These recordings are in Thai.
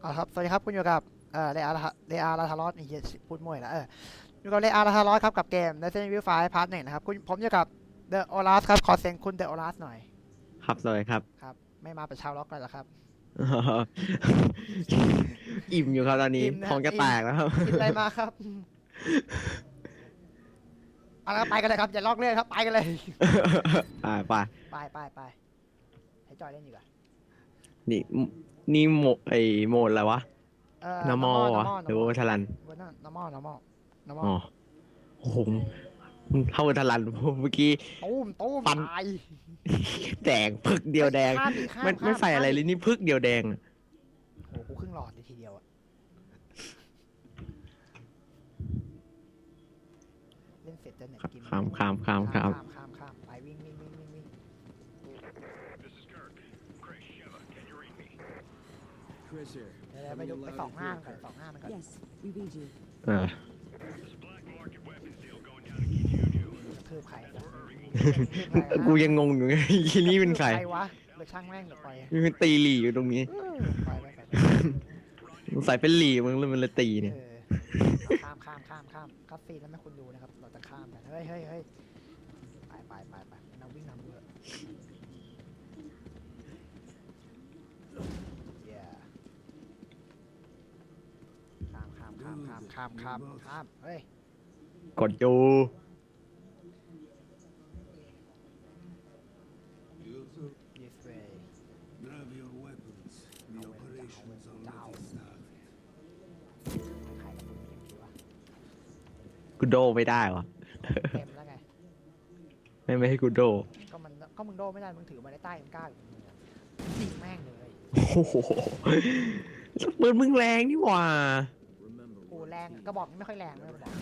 เอาละครับ สวัสดีครับ คุณอยู่กับเอ่อเรอาร์เรอาร์ลาทารอสนี่เหี้ยพูดมั่วอีกแล้วเอออยู่กับเรอาร์ลาทารอสครับ กับเกม Resident Evil 5 Part หนึ่งนะครับคุณผมอยู่กับ The Olas ครับ ขอเสียงคุณ The Olas หน่อย ครับเลยครับ ครับ ไม่มาเป็นชาวล็อกเลยเหรอครับ อิ่มอยู่ครับตอนนี้อิ่มนะท้องจะอิ่ม แตกแล้วครับ กินอะไรมาครับ เอาละครับไปกันเลยครับ อย่าลอกเลื่อนครับ ไปกันเลย อ่าไปไปไปไปให้จอยเล่นดีกว่า นี่นี่โมไอโมดอะไรวะเออนามอวะหรือว่าทลันวันนั้นนามอนามอนามออ๋อโอ้โหมึงเข้าทลันเมื่อกี้ตุ้มตุ้มฟันตายแดงพึกเดียวแดงข้ามดิข้ามไม่ไม่ข้าใส่อะไรเลยนี่พึกเดียวแดงอะโอ้โหกูครึ่งหลอดเลยทีเดียวอะเล่นเสร็จจะเน็ตกินข้ามข้ามข้ามข้ามข้ามข้ามข้ามไปวิ่งวิ่งวิ่งวิ่งวิ่ง Chris here. เดี๋ยวๆไปดูไปสองหน้ามันก่อนสองหน้ามันก่อน Yes, we read you. เออกระทืบใครอะกูยังงงอยู่ไงทีนี้เป็นใครใครวะเลิกช่างแม่งเดี๋ยวปล่อยมีเป็นตีหลี่อยู่ตรงนี้เออปล่อยไปไปสงสัยเป็นหลี่มึงเลยมันเลยตีเนี่ย เออข้ามข้ามข้ามข้ามคัสซีนแล้วไม่คุณดูนะครับ เราจะข้ามกันเฮ้ยเฮ้ยเฮ้ยไปไปไปไปนำวิ่งนำเยอะ Yeah ข้ามข้ามข้ามข้ามข้ามข้ามข้ามเฮ้ยกดอยู่ this way Grab your weapons. The operation's already started. ใครกับมึงอย่างนี้วะกูโดไม่ได้วะเต็มแล้วไง ไม่ไม่ให้กูโดก็มันก็มึงโดไม่ได้มึงถือมาได้ใต้มึงกล้าอยู่มึงอะยิงแม่งเลยโอ้โหปืนมึงแรงนี่หว่า Remember โอ้แรงกระบอกนี่ไม่ค่อยแรงเลยกระบอก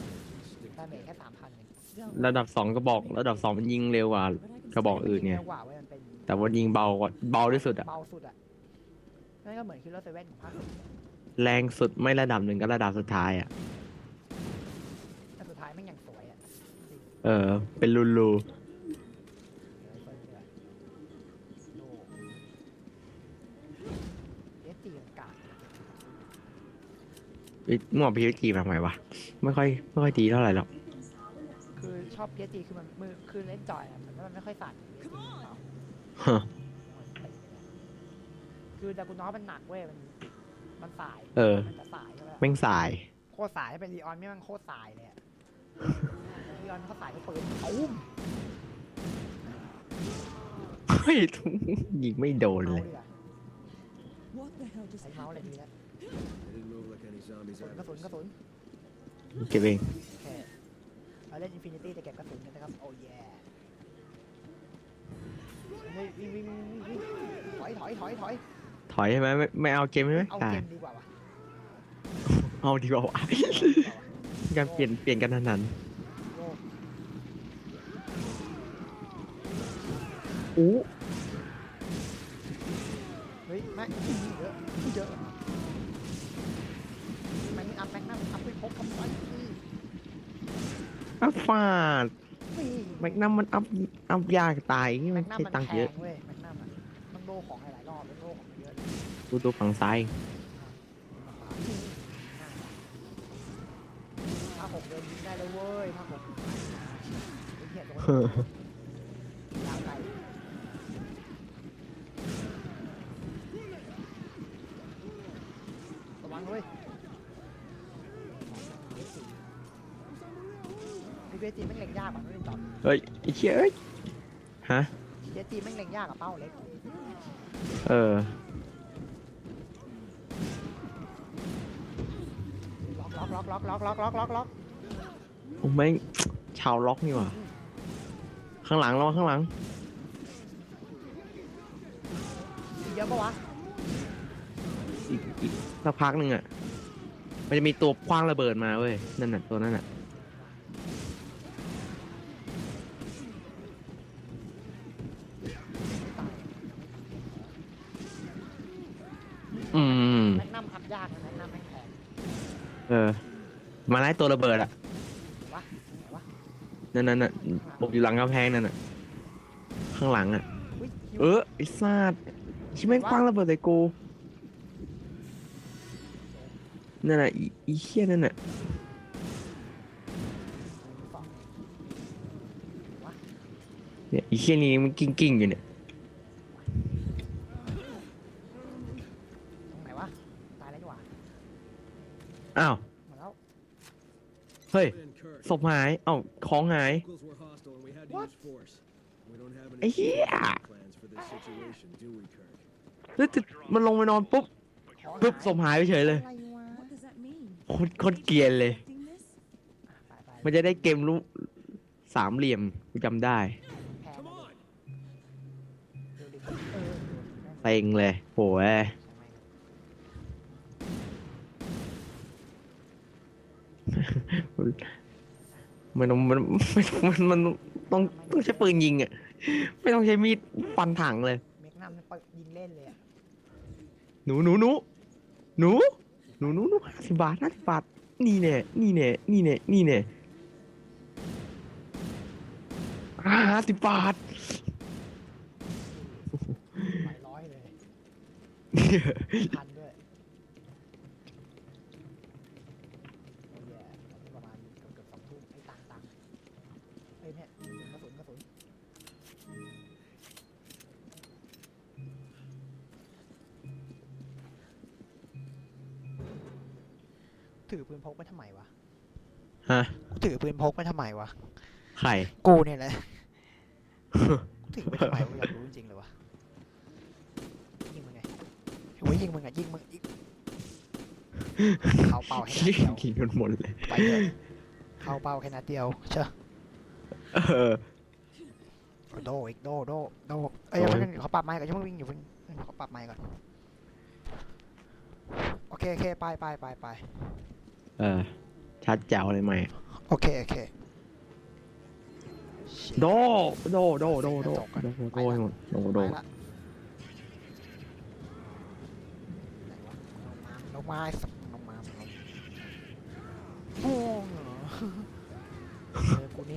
ดาเมจแค่สามพันเอง Don't ระดับสองกระบอก ระดับสองมันยิงเร็วกว่า but I can กระบอก stand อื่นเนี่ยเร็วกว่าเว้ยมันเป็นแต่ว่ายิงเบากว่าเบาที่สุดอะเบาสุดอะนั่นก็เหมือนคิลเลอร์เซเว่นของภาคอื่นแรงสุดไม่ระดับหนึ่งก็ระดับสุดท้ายอะแต่สุดท้ายแม่งอย่างสวยอะเออ เป็นรูรูเเอ้ยมึงเอาพีจีมาทำไมวะไม่ค่อยไม่ค่อยดีเท่าไหร่หรอกคือชอบเอสจีคือมันมือคือเล่นจอยอะมันมันไม่ค่อยสั่นฮะคือดากุนอสมันหนักเว้ยมันมันสายเออมันจะสายใช่ไหมแม่งสาย โคตรสายเป็นรีออนไม่มันโคตรสายเลยอะรีออนเขาสายเขาปืนตุ้มเฮ้ยยิงไม่โดนเอาเลยดีกว่า What the hell just ใช้เมาส์อะไรดีแล้ว They didn't move like any zombies กระสุน I've กระสุน ever เก็บเองโอเคเอาเล่นอินฟินิตี้จะเก็บกระสุนกันนะครับ โอ้ยเฮ้ยวิ่งวิ่งวิ่งวิ่งวิ่งถอยถอยถอยถอยถอยใช่ไหมไม่ไม่เอาเกมใช่ไหมเอาได้เกมดีกว่าวะเอาดีกว่าวะเอาดีกว่าวะการเปลี่ยนเปลี่ยนกันทันหันโยกอู้เฮ้ยแม็กเยอะเยอะ แม็กนี่อัพแม็กนั่นอัพไปพกทำไมอัพฟาดนี่แม็กนัมมันอัพอัพยากตายนี่แม็มันกนัมใช้มันตังค์แพเยอะงเว้ยแม็กนัมอะมันโลของหลายๆรอบมันโลของมันเยอะดูตัวฝั่งซ้าย ภาคหกเดินยิงได้เลยเว้ยภาคหกไอ้เหี้ยโดนยาวไกลระวังด้วยไอ้ เวจีแม่งเล็งยากกว่าไม่เป็นจอมเฮ้ยไอ้เชี่ยเอ้ยฮะ เวจีแม่งเล็งยากกว่าเป้าเล็กเออ ล็อกล็อกล็อกล็อกล็อกล็อกล็อกล็อกล็อกโอ้แม่งชาวล็อกนี่หว่าข้างหลังระวังข้างหลัง มีเยอะปะวะอีกอีกสักพักหนึ่งอะ มันจะมีตัวคว้างระเบิดมาเว้ย นั่นน่ะตัวนั้นน่ะ อืม แม็กนัมอัพยากนะแม็กนัมแม่งแพง เออ มาไล่ตัวระเบิดอะวะไหนวะนั่นนั่นน่ะหลบอยู่หลังกำแพงนั่นน่ะ ข้างหลังอะอุ้ยเออไอ้ซาดชิแม่งคว้างระเบิดใส่กูนั่นน่ะอีอีเหี้ยนั่นน่ะสองเนี่ยอีเหี้ยนี่มันกิ้งกิ้งๆอยู่เนี่ย ตรงไหนวะ ตายแล้วดีกว่า อ้าวหมดแล้ว เฮ้ย Then Kirk. ศพหาย เอ้า ของหาย Locals were hostile and we had to What? use force. We don't have any Hey, yeah. plans for this situation, do we, Kirk? แล้วจะมันลงไปนอนปุ๊บของปุ๊บ ศพหายไปเฉยเลย อะไรวะ What does that mean? โคตรโคตรเกรียนเลย Expecting this? ไปไปมันจะได้เกมรูปสามเหลี่ยมกูจำได้แพ้ Come มา on! เร็วดิเออเต็งเลยโหย มันต้องมันมันมันต้องต้องใช้ปืนยิงอะ ไม่ต้องใช้มีดฟันถังเลย เมกนัมเปิดยิงเล่นเลยอะหนูหนูหนูหนูหนูหนูหนูห้าสิบบาทห้าสิบบาท นี่แน่นี่แน่นี่แน่นี่แน่ห้าสิบบาท หลายร้อยเลย พัน ถือปืนพกไปทำไมวะฮะกูถือปืนพกไปทำไมวะไข่ กูเนี่ยแหละกูถือไปทำไมวะอยากรู้จริงๆเลยวะยิงมึงไงโอ้ยยิงมึงอะยิงมึงอีกเข้าเป้าแค่นัดเดียวกินกันหมดเลยไปเลยเข้าเป้าแค่นัดเดียวเชอะเออโดอีกโดโดโดเอ้ยโดยังไม่เขาปรับไม้ก่อนยังไม่วิ่งอยู่เพิ่งเขาปรับไม้ก่อนโอเคโอเคไปไปไปไป เออ ชัดแจ๋วเลยไหมโอเค โอเค โด โด โด โด โด โด โดให้หมดโดโด ไปละไหนวะลงมาลงมาไอ้สัตว์ลงมาลงมาโอ้เหรอเจอกูนี่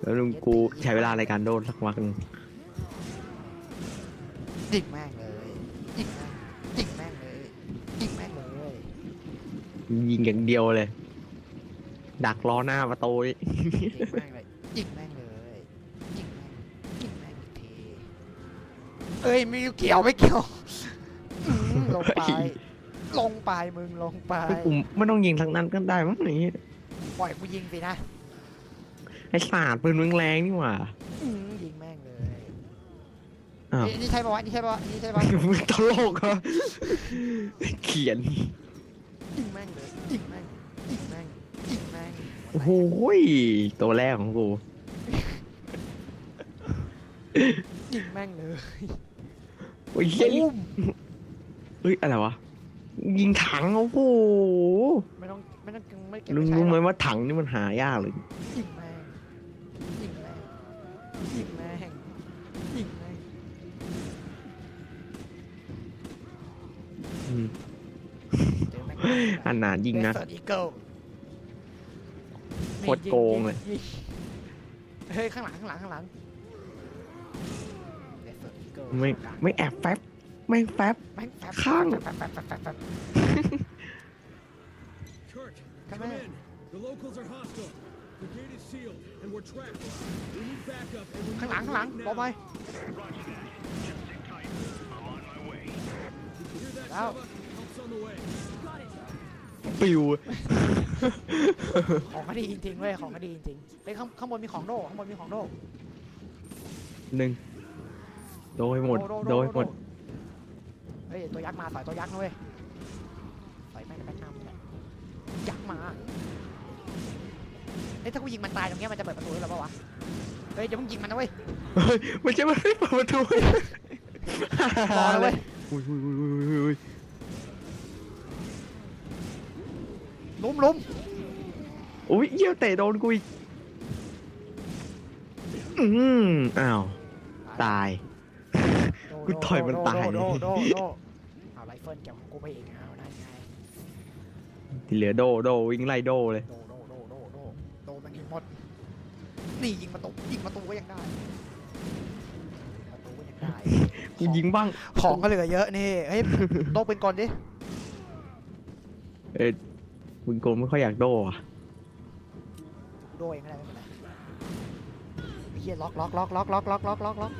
แล้วลุงกูใช้เวลาในการโดนสักวักหนึ่งยิงแม่งเลยยิงแม่งยิงแม่งเลยยิงแม่งเลย ยิงอย่างเดียวเลย ดักล้อหน้าประตูนี่ ยิงแม่งเลยยิงแม่งเลยยิงแม่งยิงแม่งอีกทีเอ้ยไม่เกี่ยวไม่เกี่ยวอื้อหือลงไปลงไปมึงลงไปไอ้กูไม่ต้องยิงทั้งนั้นก็ได้มั้งอย่างงี้ปล่อยกูยิงสินะไอ้สาดปืนมึงแรงนี่หว่า อื้อยิงแม่งเลยอ้าวนี่นี่ใช่ปะวะนี่ใช่ปะวะนี่ใช่ปะมึงตลกเหรอเขียน ยิงแม่งเลยยิงแม่งยิงแม่งยิงแม่งโอ้โหยตัวแรกของกู ยิงแม่งเลยโอ้ยเหี้ยนี่ตุ้มเฮ้ย อะไรวะ ยิงถังโอ้โหไม่ต้องไม่ต้องไม่เก็บลุงใช้รู้ไหมรอกว่าถังนี่มันหายากเลย ยิงแม่ง อแม่งอันนานยิงนะเดสอีเกิลโคตรโกงเลยเฮ้ย ข้างหลัง ข้างหลัง ข้างหลัง Desert Eagle ไม่ไม่แอบแฟบไม่แฟบ แม่งแฟบข้างแฟบแฟบแฟบแฟบแฟบ Kirk, Come come in. in. The locals are hostile. The gate is sealed and we're trapped. We need backup and we ข้างหลัง need ข้างหลัง it บอกไป now. Hear that, Out. Sheva? Help's on the way. ปิว ของก็ดีจริงๆเว้ยของก็ดีจริงๆเฮ้ยข้างข้างบนมีของโดข้างบนมีของโดหนึ่งโดยหมด โดยหมด เฮ้ยตัวยักษ์มาต่อยตัวยักษ์นะเว้ยต่อยแม่งแม่งน้ำเนี่ยยักษ์มาเฮ้ยถ้ากูยิงมันตายตรงเนี้ยมันจะเปิดประตูให้เราปะวะเฮ้ยอย่าเพิ่งยิงมันนะเว้ยเฮ้ยไม่ใช่มันไม่เปิดประตูรอเลยเว้ยอุ้ยอุ้ยอุ้ยอุ้ยอุ้ย ลุมลุมอุ้ยเยี่ยวเตะโดนกูอีกอืมอ้าว ตายโดกูต่อยมันตายโดโดโดโดเอาไรเฟิลเก็บของกูไปเองเอาได้ไงที่เหลือโดโดวิ่งไล่โดเลย โดโดโดโดโดโดมันยิงหมด นี่ยิงประตูยิงประตูก็ยังได้ประตูก็ยังได้ กูยิงบ้าง ของก็เหลือเยอะนี่ เฮ้ยโดเป็นก่อนดิ เอ้ย วิงโกไม่ค่อยอยากโดอะโดยไม่ได้ไม่เป็นไรไอ้เฮียล็อกล็อกล็อกล็อกล็อกล็อกล็อกล็อกล็อก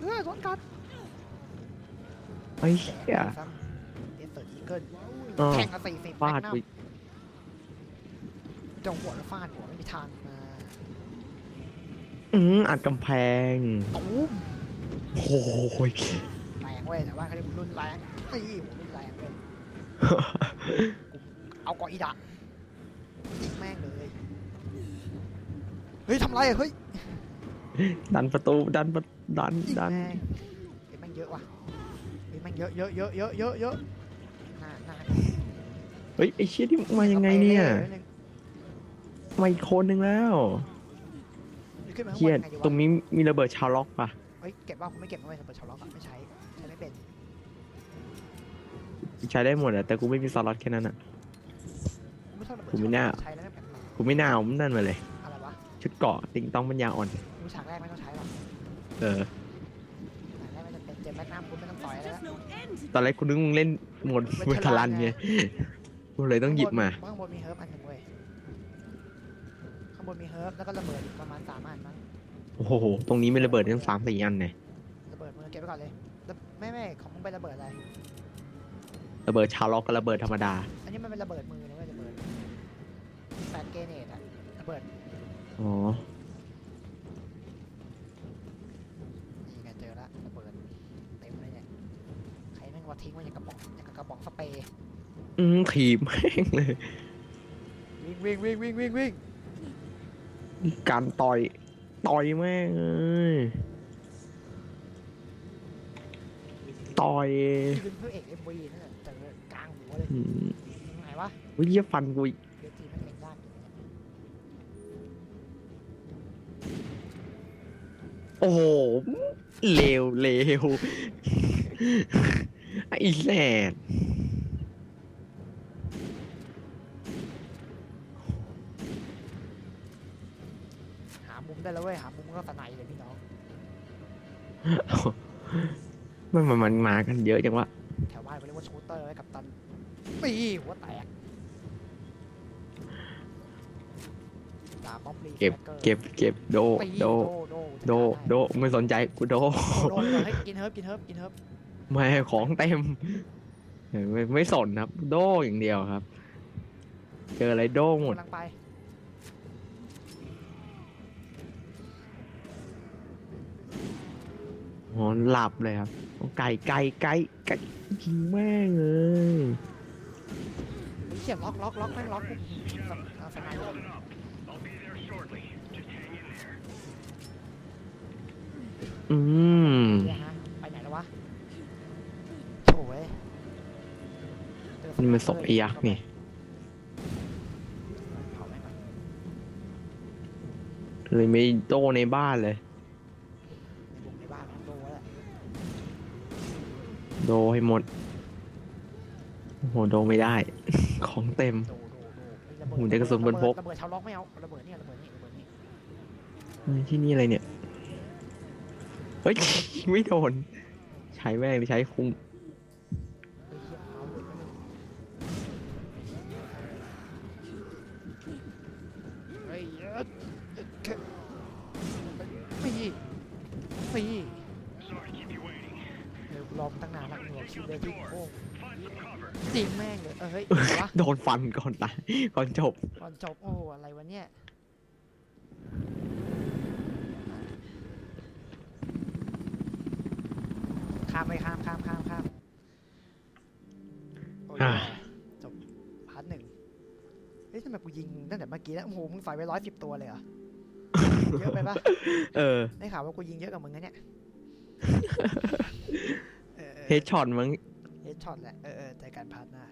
เออสวนกัดไอ้แสเหี้ย ซ้ำเดสเตอร์อีเกิลอ้าวแข่งกันสี่สิบฟาดแม็กนัไปมจงหัวแล้วฟาดหัวไม่มีทางมาอืออัดกำแพงตุ้มโอ้ยแรงเว้ยแต่ว่าเขาเรียกรุนแรงตีหัวรุนแรงเว้ย เอาเกาะอีดะยิงแม่งเลยเฮ้ยทำไรอะเฮ้ยดันประตูดันประดันยิงดัน แม่งเฮ้ยแม่งเยอะว่ะเฮ้ยแม่งเยอะเยอะเยอะเยอะเยอะเยอะหน้าหน้าเฮ้ยไอ้เชี่ยที่มายังไงเนี่ยอาไปล่มาอีกคนนึงแล้วนี่ขึ้นมาข้างเฮีบยนยังไงดีวะ ตรงนี้มีระเบิดชาวล็อกป่ะเฮ้ยเก็บว่าผมไม่เก็บนะเว้ยเปิดชาวล็อกอะไม่ใช้ใช้ไม่เป็นใช้ได้หมดอะแต่กูไม่มีสล็อตแค่นั้นอะ ไม่ชอบระเบิดผมไม่น่า ใช้แล้วไม่แปลกกูไม่น่าเอามันนั่นมาเลยๆอะไรวะชุดเกราะติงต้องปัญญาอ่อนดูฉากแรกไม่ต้องใช้หรอกเออ ฉากแรกไม่จำเป็นเจ็บแม็กนัมคุณไม่ต้องต่อยแล้วตอนแรกกูนึกมึงเล่นหมดเวทลันไงกูเลยต้องหยิบมา ข้างบนมีเฮิร์บอันหนึ่งเว้ยข้างบนมีเฮิร์บแล้วก็ระเบิดอีกประมาณสามอันมั้งโอ้โห ตรงนี้มีระเบิดทั้งสามสี่อันเนี่ยระเบิดมือเก็บไว้ก่อนเลยแล้วไม่ไม่ของมึงเป็นระเบิดอะไร ระเบิดชาวล็อกกับระเบิดธรรมดา อันนี้มันเป็นระเบิดมือนะเว้ย ระเบิดแฟนเกเนตอะระเบิดอ๋อ นี่ไงเจอละระเบิดเต็มเลยเนี่ยใครแม่งว่าทิ้งไว้อย่างกระป๋องอย่างกับกระป๋องสเปรย์อืมถีบแม่งเลย วิ่งวิ่งวิ่งวิ่งวิ่งวิ่งการต่อย ต่อยแม่งเอ้ยต่อยที่เป็นพระเอกเอ็มวีนั่นแหละเจอกลางหัวเลยอืมไหนวะเฮ้ยเหี้ยฟันกูอีก โอ้โหเลวเลวไอ้แสดหามุมได้แล้วเว้ยหามุมก็สนายเลยพี่น้อง มันมันมันมากันเยอะจังวะแถวบ้านเขาเรียกว่าชูเตอร์ไว้กับตันปีหัวแตกดาบป๊อปลีเก็บแฟกกอร์เก็บเก็บโดปีโดโด โด โดไม่สนใจกูโด โดโดโดเฮ้ยกินเฮิร์บกินเฮิร์บกินเฮิร์บไม่ของเต็มไม่ไม่สนครับ โดอย่างเดียวครับ เจออะไรโดหมดกำลังไปอ๋อหลับเลยครับไก่ไก่ไก่ไก่ยิงแม่งเลยเฮ้ยเขียนล็อกล็อกล็อกแม่งล็อกกูเอาสนายเล อืม เนี่ยฮะ ไปไหนแล้ววะโถ่เว้ยเจอนี่มันศพไอ้ยักษ์นี่ เผาแม่งก่อนเลยไม่โดในบ้านเลย ในบุกในบ้านแม่งโดนแล้วแหละโดให้หมด โอ้โห โดไม่ได้ ของเต็ม โดโดโดเฮ้ยระเบิดหูได้กระสุนบนพก ระเบิดชาวล็อกไม่เอา ระเบิดเนี่ยระเบิดนี่ระเบิดนี่ ที่นี่อะไรเนี่ยเฮ้ยไม่โดน ใช้แม่งหรือใช้คุ้มเฮ้ยเหี้ยเอาหลุดเฮ้ยเยอะปีปีเดี๋ยวรอมนตั้งนานละหน่วงคิวเลยที่โอ้จริงแม่งเลยเออเฮ้ยอะไรวะโดนฟันก่อนตายก่อนจบ ก่อนจบโอ้โหอะไรวะเนี่ย ข้ามไปข้ามข้ามข้ามข้ามโอ้ยอ่า จบพาร์ทหนึ่งเฮ้ยทำไมกูยิงตั้งแต่เมื่อกี้แล้วโอ้โหมึงใส่ไปร้อยสิบตัวเลยเหรอ เยอะไปปะเออได้ข่าวว่ากูยิงเยอะกว่ามึงนะเนี่ยเออเฮดช็อตมั้ง เฮดช็อตแหละเออเออใจการพาร์ทหน้า